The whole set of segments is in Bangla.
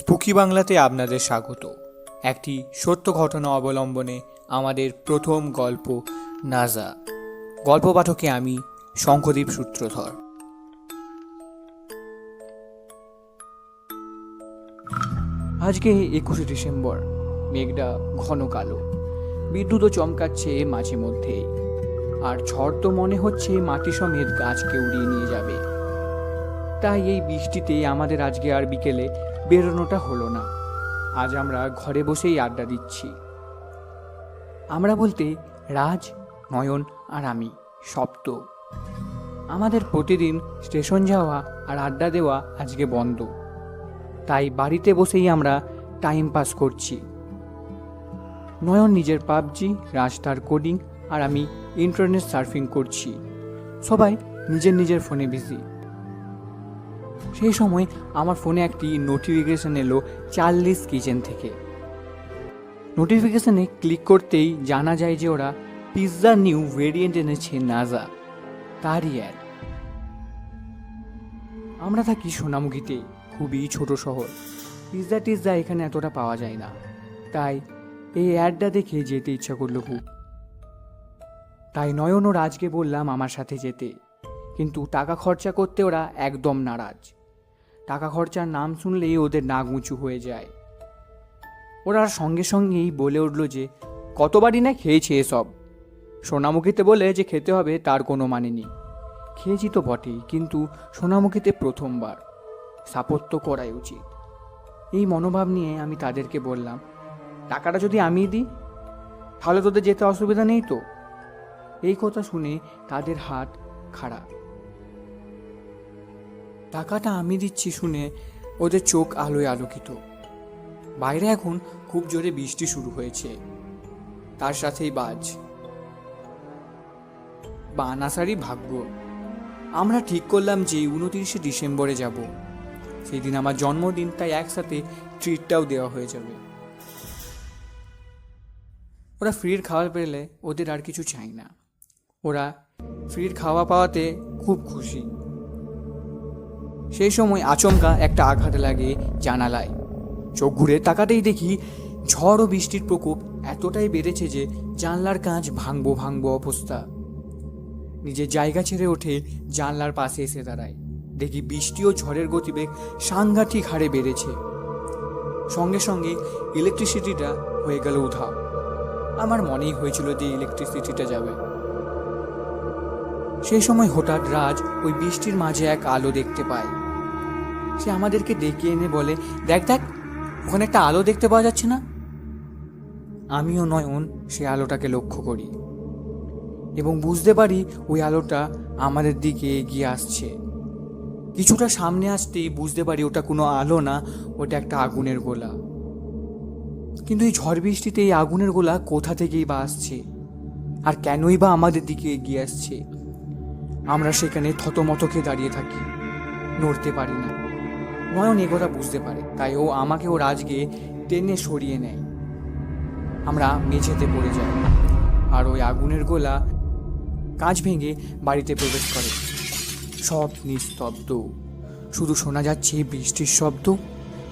স্পুকি বাংলাতে আপনাদের স্বাগত। একটি সত্য ঘটনা অবলম্বনে আমাদের প্রথম গল্প নাজা। গল্প পাঠকে আমি শঙ্খদীপ সূত্রধর। আজকে একুশে ডিসেম্বর, মেঘটা ঘন কালো। বিদ্যুৎও চমকাচ্ছে মাঝে মধ্যেই। আর ঝড় তো মনে হচ্ছে মাটি সমেত গাছকে উড়িয়ে নিয়ে যাবে। তাই এই বৃষ্টিতে আমাদের আজকে আর বিকেলে বেরোনোটা হলো না। আজ আমরা ঘরে বসেই আড্ডা দিচ্ছি। আমরা বলতে রাজ, নয়ন আর আমি, সপ্ত। আমাদের প্রতিদিন স্টেশন যাওয়া আর আড্ডা দেওয়া আজকে বন্ধ। তাই বাড়িতে বসেই আমরা টাইম পাস করছি। নয়ন নিজের পাবজি, রাজ তার কোডিং আর আমি ইন্টারনেট সার্ফিং করছি। সবাই নিজের নিজের ফোনে বিজি সেই সময় আমার ফোনে একটি নোটিফিকেশান এলো চার্লিস কিচেন থেকে। নোটিফিকেশানে ক্লিক করতেই জানা যায় যে ওরা পিৎজা নিউ ভেরিয়েন্ট এনেছে নাজা তারই অ্যাড আমরা থাকি সোনামুখীতে, খুবই ছোট শহর। পিৎজা টিৎজা এখানে এতটা পাওয়া যায় না। তাই এই অ্যাডটা দেখে যেতে ইচ্ছা করল খুব। তাই নয়ন ও রাজকে বললাম আমার সাথে যেতে। কিন্তু টাকা খরচা করতে ওরা একদম নারাজ। টাকা খরচার নাম শুনলেই ওদের নাক উঁচু হয়ে যায়। ওরা সঙ্গে সঙ্গেই বলে উঠল যে, কতবারই না খেয়েছে এসব? সোনামুখীতে বলে যে, খেতে হবে, তার কোনো মানে নেই। খেয়েছি তো বটেই, কিন্তু সোনামুখীতে প্রথমবার। স্থাপত্য করাই উচিত। এই মনোভাব নিয়ে আমি তাদেরকে বললাম, টাকাটা যদি আমি দিই, তাহলে তোদের যেতে অসুবিধা নেই তো? এই কথা শুনে তাদের হাত খাড়া টাকাটা আমি দিচ্ছি শুনে ওদের চোখ আলোয় আলোকিত। বাইরে এখন খুব জোরে বৃষ্টি শুরু হয়েছে। তার সাথেই বাজ। বানাসারই ভাগ্য। আমরা ঠিক করলাম যে উনতিরিশে ডিসেম্বরে যাব। সেই দিন আমার জন্মদিন, তাই একসাথে ট্রিটটাও দেওয়া হয়ে যাবে। ওরা ফ্রির খাবার পেলে ওদের আর কিছু চাই না। ওরা ফ্রির খাওয়া পাওয়াতে খুব খুশি। সেই সময় আচমকা একটা আঘাত লাগে জানালায়। চোখ ঘুরে তাকাতেই দেখি ঝড় ও বৃষ্টির প্রকোপ এতটাই বেড়েছে যে জানলার কাঁচ ভাঙবো ভাঙবো অবস্থা। নিজের জায়গা ছেড়ে ওঠে জানলার পাশে এসে দাঁড়ায়। দেখি বৃষ্টি ও ঝড়ের গতিবেগ সাংঘাতিক হারে বেড়েছে। সঙ্গে সঙ্গে ইলেকট্রিসিটিটা হয়ে গেল উধাও। আমার মনেই হয়েছিল যে ইলেকট্রিসিটিটা যাবে। সেই সময় হঠাৎ রাজ ওই বৃষ্টির মাঝে এক আলো দেখতে পায়। সে আমাদেরকে ডেকে এনে বলে, দেখ দেখ, ওখানে একটা আলো দেখতে পাওয়া যাচ্ছে না? আমিও নয়ন সে আলোটাকে লক্ষ্য করি। এবং বুঝতে পারি ওই আলোটা আমাদের দিকে এগিয়ে আসছে। কিছুটা সামনে আসতেই বুঝতে পারি ওটা কোনো আলো না, ওটা একটা আগুনের গোলা। কিন্তু এই ঝড় বৃষ্টিতে এই আগুনের গোলা কোথা থেকেই বা আসছে? আর কেনই বা আমাদের দিকে এগিয়ে আসছে? আমরা সেখানে থতমতকে দাঁড়িয়ে থাকি, নড়তে পারি না। নয়ন এ কথা বুঝতে পারে। তাই ও আমাকে ও রাজকে টেনে সরিয়ে নেয়। আমরা মেঝেতে পড়ে যাই আর ওই আগুনের গোলা কাঁচ ভেঙে বাড়িতে প্রবেশ করে। সব নিস্তব্ধ। শুধু শোনা যাচ্ছে বৃষ্টির শব্দ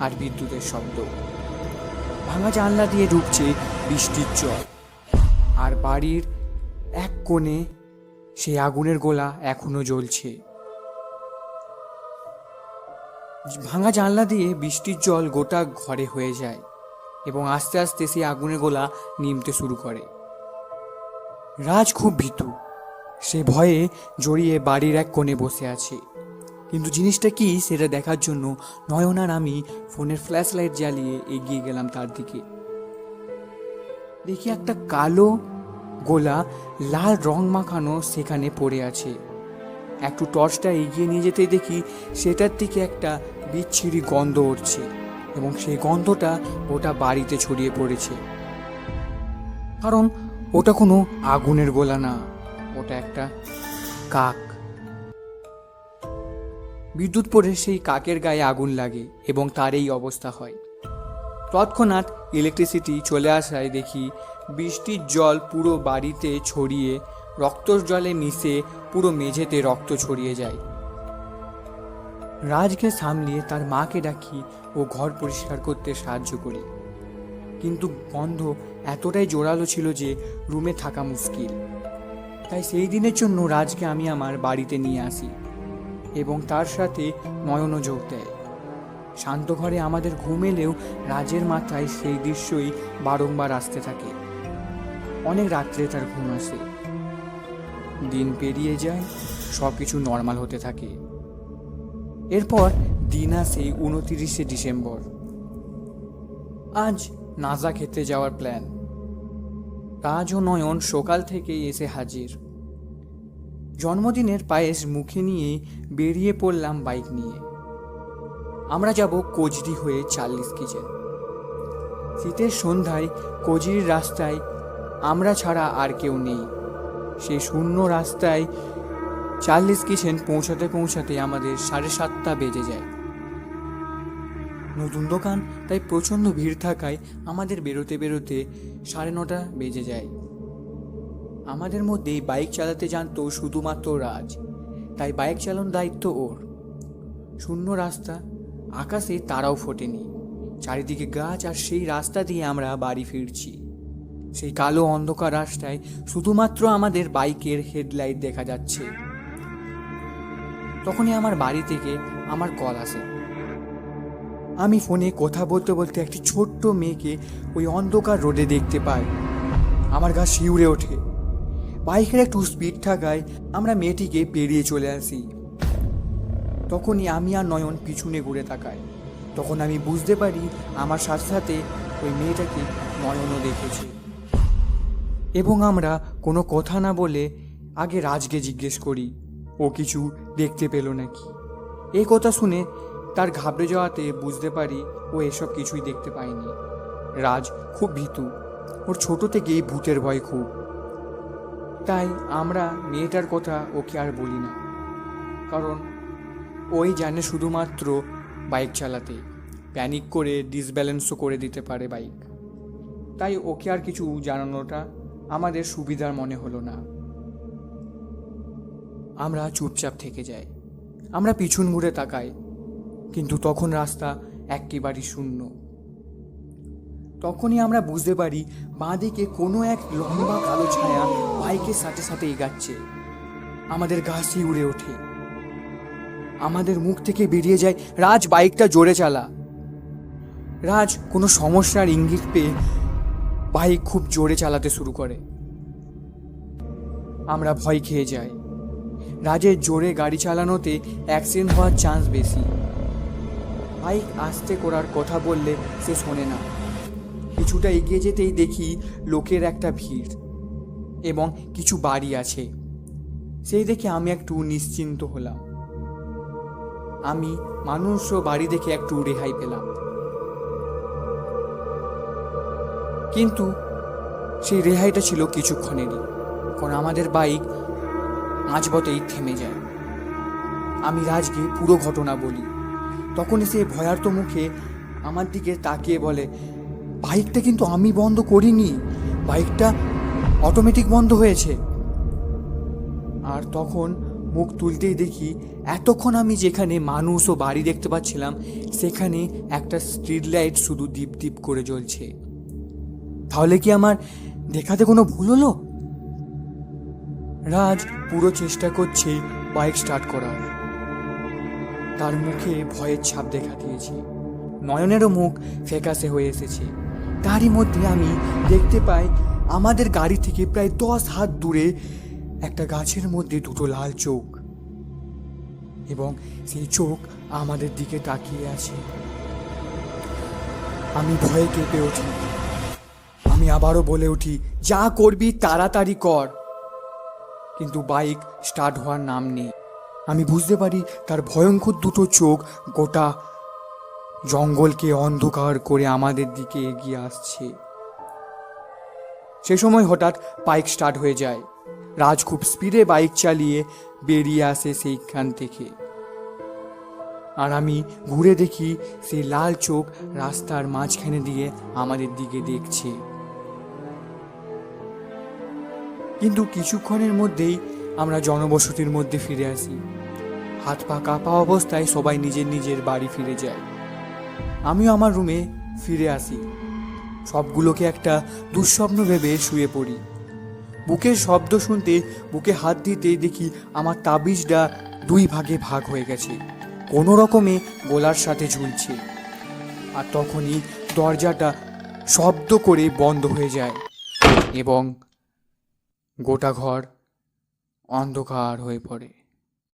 আর বিদ্যুতের শব্দ। ভাঙা জানলা দিয়ে ঢুকছে বৃষ্টির জল। আর বাড়ির এক কোণে সেই আগুনের গোলা এখনও জ্বলছে। ভাঙা জানলা দিয়ে বৃষ্টির জল গোটা ঘরে হয়ে যায় এবং আস্তে আস্তে সেই আগুনের গোলা নিমতে শুরু করে। রাজ খুব ভীতু। সে ভয়ে জড়িয়ে বাড়ির এক কোণে বসে আছে। কিন্তু জিনিসটা কি সেটা দেখার জন্য নয়ন আর আমি ফোনের ফ্ল্যাশ লাইট জ্বালিয়ে এগিয়ে গেলাম তার দিকে। দেখি একটা কালো, গোলা, লাল রং মাখানো সেখানে পড়ে আছে। একটু টর্চটা এগিয়ে নিয়ে যেতে দেখি সেটার দিকে একটা বিচ্ছিরি গন্ধ উঠছে এবং সেই গন্ধটা ওটা বাড়িতে ছড়িয়ে পড়েছে। কারণ ওটা কোনো আগুনের গোলা না, ওটা একটা কাক। বিদ্যুৎ পড়ে সেই কাকের গায়ে আগুন লাগে এবং তার এই অবস্থা হয়। তৎক্ষণাৎ ইলেকট্রিসিটি চলে আসায় দেখি বৃষ্টির জল পুরো বাড়িতে ছড়িয়ে রক্ত জলে মিশে পুরো মেঝেতে রক্ত ছড়িয়ে যায়। রাজকে সামলিয়ে তার মাকে ডাকি ও ঘর পরিষ্কার করতে সাহায্য করি। কিন্তু গন্ধ এতটাই জোরালো ছিল যে রুমে থাকা মুশকিল। তাই সেই দিনের জন্য রাজকে আমি আমার বাড়িতে নিয়ে আসি এবং তার সাথে নয়নও যোগ দেয়। শান্ত ঘরে আমাদের ঘুম এলেও রাজের মাথায় সেই দৃশ্যই বারংবার আসতে থাকে। অনেক রাত্রে তার ঘুম আসে। দিন পেরিয়ে যায় সব কিছু নর্মাল হতে থাকে। এরপর দিন আসে উনতিরিশে ডিসেম্বর। আজ নাজা খেতে যাওয়ার প্ল্যান রাজ ও নয়ন সকাল থেকেই এসে হাজির। জন্মদিনের পায়েস মুখে নিয়ে বেরিয়ে পড়লাম বাইক নিয়ে। আমরা যাব কোচডি হয়ে চার্লিস কিচেন। শীতের সন্ধ্যায় কোচডির রাস্তায় আমরা ছাড়া আর কেউ নেই। সেই শূন্য রাস্তায় চার্লিস কিচেন পৌঁছাতে পৌঁছাতে আমাদের সাড়ে সাতটা বেজে যায়। নতুন দোকান, তাই প্রচণ্ড ভিড় থাকায় আমাদের বেরোতে বেরোতে সাড়ে নটা বেজে যায়। আমাদের মধ্যে বাইক চালাতে জানতো শুধুমাত্র রাজ, তাই বাইক চালান দায়িত্ব ওর। শূন্য রাস্তা, আকাশে তারাও ফোটেনি। চারিদিকে গাছ আর সেই রাস্তা দিয়ে আমরা বাড়ি ফিরছি। সেই কালো অন্ধকার রাস্তায় শুধুমাত্র আমাদের বাইকের হেডলাইট দেখা যাচ্ছে। তখনই আমার বাড়ি থেকে আমার কল আসে। আমি ফোনে কথা বলতে বলতে একটি ছোট্ট মেয়েকে ওই অন্ধকার রোডে দেখতে পাই। আমার গা শিউরে ওঠে। বাইকের একটু স্পিড থাকায় আমরা মেয়েটিকে পেরিয়ে চলে আসি। তখনই আমি আর নয়ন পিছনে ঘুরে তাকাই। তখন আমি বুঝতে পারি আমার সাথে সাথে ওই মেয়েটাকে নয়নও দেখেছে। এবং আমরা কোনো কথা না বলে আগে রাজকে জিজ্ঞেস করি, ও কিছু দেখতে পেল নাকি? এই কথা শুনে তার ঘাবড়ে যাওয়াতে বুঝতে পারি ও এসব কিছুই দেখতে পায়নি। রাজ খুব ভীতু। ওর ছোট থেকেই ভূতের ভয় খুব। তাই আমরা মেয়েটার কথা ওকে আর বলি না। কারণ ওই জানে শুধুমাত্র বাইক চালাতে, প্যানিক করে ডিসব্যালেন্সও করে দিতে পারে বাইক। তাই ওকে আর কিছু জানানোটা আমাদের সুবিধার মনে হলো না। আমরা চুপচাপ থেকে যাই। আমরা পিছন ঘুরে তাকাই, কিন্তু তখন রাস্তা একেবারেই শূন্য। তখনই আমরা বুঝতে পারি, বাঁদিকে কোনো এক লম্বা কালো ছায়া বাইকের সাথে সাথে এগাচ্ছে। আমাদের গা উড়ে ওঠে। আমাদের মুখ থেকে বেরিয়ে যায়, রাজ, বাইকটা জোরে চালা। রাজ কোনো সমস্যার ইঙ্গিত পেয়ে বাইক খুব জোরে চালাতে শুরু করে। আমরা ভয় খেয়ে যাই। রাজের জোরে গাড়ি চালানোতে অ্যাক্সিডেন্ট হওয়ার চান্স বেশি। বাইক আস্তে করার কথা বললে সে শোনে না। কিছুটা এগিয়ে যেতেই দেখি লোকের একটা ভিড় এবং কিছু বাড়ি আছে। সেই দেখে আমি একটু নিশ্চিন্ত হলাম। আমি মানুষ ও বাড়ি দেখে একটু রেহাই পেলাম। কিন্তু সেই রেহাইটা ছিল কিছুক্ষণেরই, কারণ আমাদের বাইক মাঝপথেই থেমে যায়। আমি রাজকে পুরো ঘটনা বলি। তখন সে ভয়ার্ত মুখে আমার দিকে তাকিয়ে বলে, বাইকটা কিন্তু আমি বন্ধ করিনি। বাইকটা অটোমেটিক বন্ধ হয়েছে। আর তখন মুখ তুলতেই দেখি এতক্ষণ আমি যেখানে মানুষ ও বাড়ি দেখতে পাচ্ছিলাম, সেখানে একটা স্ট্রিট লাইট শুধু দীপ দীপ করে জ্বলছে। তাহলে কি আমার দেখাতে কোনো ভুল হলো? রাজ পুরো চেষ্টা করছে বাইক স্টার্ট করার। তার মুখে ভয়ের ছাপ দেখা দিয়েছে। নয়নেরও মুখ ফ্যাকাসে হয়ে এসেছে। তারই মধ্যে আমি দেখতে পাই আমাদের গাড়ি থেকে প্রায় দশ হাত দূরে একটা গাছের মধ্যে দুটো লাল চোখ। এবং সেই চোখ আমাদের দিকে তাকিয়ে আছে। আমি ভয়ে কেঁপে উঠি। আমি আবারও বলে উঠি, যা করবি তাড়াতাড়ি কর। কিন্তু বাইক স্টার্ট হওয়ার নাম নেই। আমি বুঝতে পারি তার ভয়ঙ্কর দুটো চোখ গোটা জঙ্গলকে অন্ধকার করে আমাদের দিকে এগিয়ে আসছে। সে সময় হঠাৎ বাইক স্টার্ট হয়ে যায়। রাজ খুব স্পিডে বাইক চালিয়ে বেরিয়ে আসে সেইখান থেকে। আর আমি ঘুরে দেখি সেই লাল চোখ রাস্তার মাঝখানে দিয়ে আমাদের দিকে দেখছে। কিন্তু কিছুক্ষণের মধ্যেই আমরা জনবসতির মধ্যে ফিরে আসি। হাত পা কাঁপা অবস্থায় সবাই নিজের নিজের বাড়ি ফিরে যায়। আমিও আমার রুমে ফিরে আসি। সবগুলোকে একটা দুঃস্বপ্ন ভেবে শুয়ে পড়ি। বুকের শব্দ শুনতে, বুকে হাত দিতে দেখি আমার তাবিজটা দুই ভাগে ভাগ হয়ে গেছে। কোনো রকমে গোলার সাথে ঝুলছে। আর তখনই দরজাটা শব্দ করে বন্ধ হয়ে যায়। এবং গোটা ঘর অন্ধকার হয়ে পড়ে।